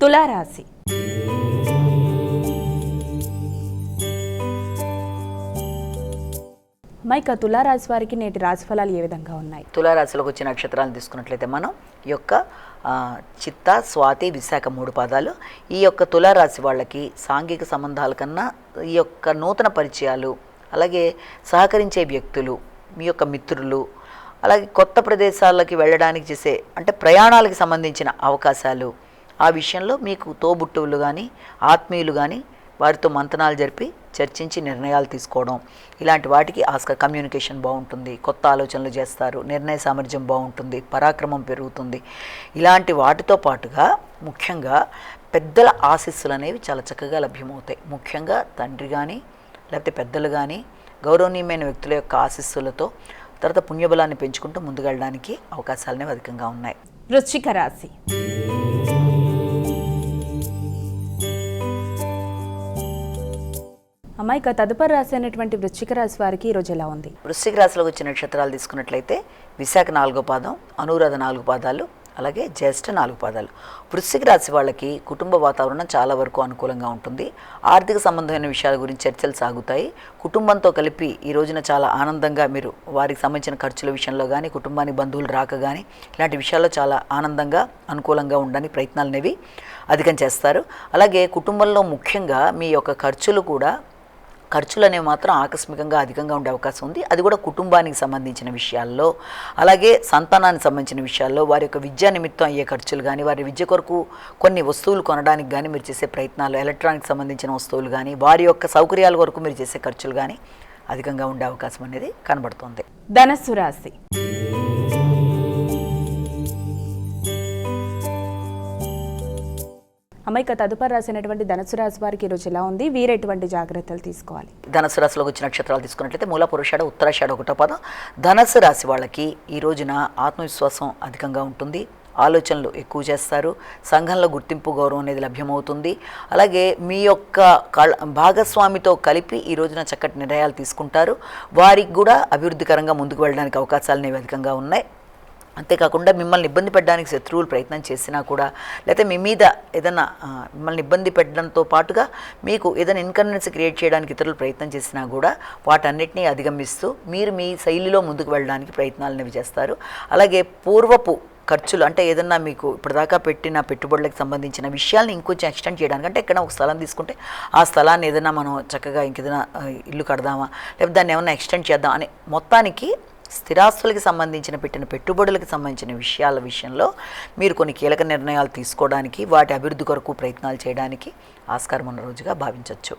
తులారాశి. మైక తులారాశి వారికి నేటి రాశిఫలాలు ఏ విధంగా ఉన్నాయి? తులారాశిలోకి వచ్చే నక్షత్రాలను తీసుకున్నట్లయితే మనం ఈ యొక్క చిత్త స్వాతి విశాఖ మూడు పాదాలు ఈ యొక్క తులారాశి వాళ్ళకి సాంఘిక సంబంధాల కన్నా ఈ యొక్క నూతన పరిచయాలు అలాగే సహకరించే వ్యక్తులు మీ యొక్క మిత్రులు అలాగే కొత్త ప్రదేశాలకి వెళ్ళడానికి చేసే అంటే ప్రయాణాలకు సంబంధించిన అవకాశాలు ఆ విషయంలో మీకు తోబుట్టువులు కానీ ఆత్మీయులు కానీ వారితో మంతనాలు జరిపి చర్చించి నిర్ణయాలు తీసుకోవడం. ఇలాంటి వాటికి ఆస్క కమ్యూనికేషన్ బాగుంటుంది కొత్త ఆలోచనలు చేస్తారు నిర్ణయ సామర్థ్యం బాగుంటుంది పరాక్రమం పెరుగుతుంది. ఇలాంటి వాటితో పాటుగా ముఖ్యంగా పెద్దల ఆశీస్సులు అనేవి చాలా చక్కగా లభ్యమవుతాయి. ముఖ్యంగా తండ్రి కానీ లేకపోతే పెద్దలు కానీ గౌరవనీయమైన వ్యక్తుల యొక్క ఆశీస్సులతో తర్వాత పుణ్యబలాన్ని పెంచుకుంటూ ముందుకెళ్ళడానికి అవకాశాలనేవి అధికంగా ఉన్నాయి. వృశ్చిక రాశి. అమ్మాయిక తదుపరి రాశి అయినటువంటి వృశ్చిక రాశి వారికి ఈరోజు ఎలా ఉంది? వృశ్చిక రాశిలోకి వచ్చిన నక్షత్రాలు తీసుకున్నట్లయితే విశాఖ నాలుగో పాదం అనురాధ నాలుగు పాదాలు అలాగే జ్యేష్ఠ నాలుగు పాదాలు. వృశ్చిక రాశి వాళ్ళకి కుటుంబ వాతావరణం చాలా వరకు అనుకూలంగా ఉంటుంది. ఆర్థిక సంబంధమైన విషయాల గురించి చర్చలు సాగుతాయి. కుటుంబంతో కలిపి ఈ రోజున చాలా ఆనందంగా మీరు వారికి సంబంధించిన ఖర్చుల విషయంలో కానీ కుటుంబానికి బంధువులు రాక కానీ ఇలాంటి విషయాల్లో చాలా ఆనందంగా అనుకూలంగా ఉండడానికి ప్రయత్నాలు అనేవి అధికం చేస్తారు. అలాగే కుటుంబంలో ముఖ్యంగా మీ యొక్క ఖర్చులు కూడా ఖర్చులు అనేవి మాత్రం ఆకస్మికంగా అధికంగా ఉండే అవకాశం ఉంది. అది కూడా కుటుంబానికి సంబంధించిన విషయాల్లో అలాగే సంతానానికి సంబంధించిన విషయాల్లో వారి యొక్క విద్యా నిమిత్తం అయ్యే ఖర్చులు కానీ వారి విద్య కొరకు కొన్ని వస్తువులు కొనడానికి కానీ మీరు చేసే ప్రయత్నాలు ఎలక్ట్రానిక్ సంబంధించిన వస్తువులు కానీ వారి యొక్క సౌకర్యాల వరకు మీరు చేసే ఖర్చులు కానీ అధికంగా ఉండే అవకాశం అనేది కనబడుతుంది. ధనస్సు రాశి. అమ్మాయిక తదుపరి రాసినటువంటి ధనుసు రాశి వారికి ఈరోజు ఎలా ఉంది? వీరెటువంటి జాగ్రత్తలు తీసుకోవాలి? ధనస్సు రాశిలోకి వచ్చిన నక్షత్రాలు తీసుకున్నట్లయితే మూల పురుషాడ ఉత్తరాషాఢ ఒకటో పదం. ధనుసు రాశి వాళ్ళకి ఈ రోజున ఆత్మవిశ్వాసం అధికంగా ఉంటుంది. ఆలోచనలు ఎక్కువ చేస్తారు. సంఘంలో గుర్తింపు గౌరవం అనేది లభ్యమవుతుంది. అలాగే మీ యొక్క భాగస్వామితో కలిపి ఈ రోజున చక్కటి నిర్ణయాలు తీసుకుంటారు. వారికి కూడా అభివృద్ధికరంగా ముందుకు వెళ్ళడానికి అవకాశాలు అనేవి అధికంగా ఉన్నాయి. అంతేకాకుండా మిమ్మల్ని ఇబ్బంది పెట్టడానికి శత్రువులు ప్రయత్నం చేసినా కూడా లేకపోతే మీ మీద ఏదైనా మిమ్మల్ని ఇబ్బంది పెట్టడంతో పాటుగా మీకు ఏదైనా ఇన్కన్వీనియన్స్ క్రియేట్ చేయడానికి ఇతరులు ప్రయత్నం చేసినా కూడా వాటన్నిటినీ అధిగమిస్తూ మీరు మీ శైలిలో ముందుకు వెళ్ళడానికి ప్రయత్నాలు అనేవి చేస్తారు. అలాగే పూర్వపు ఖర్చులు అంటే ఏదన్నా మీకు ఇప్పటిదాకా పెట్టిన పెట్టుబడులకు సంబంధించిన విషయాల్ని ఇంకొంచెం ఎక్స్టెండ్ చేయడానికి అంటే ఎక్కడ ఒక స్థలం తీసుకుంటే ఆ స్థలాన్ని ఏదైనా మనం చక్కగా ఇంకేదైనా ఇల్లు కడదామా లేకపోతే దాన్ని ఏమైనా ఎక్స్టెండ్ చేద్దాం అని మొత్తానికి స్థిరాస్తులకి సంబంధించిన పెట్టిన పెట్టుబడులకు సంబంధించిన విషయాల విషయంలో మీరు కొన్ని కీలక నిర్ణయాలు తీసుకోవడానికి వాటి అభివృద్ధి కొరకు ప్రయత్నాలు చేయడానికి ఆస్కారం ఉన్న రోజుగా భావించవచ్చు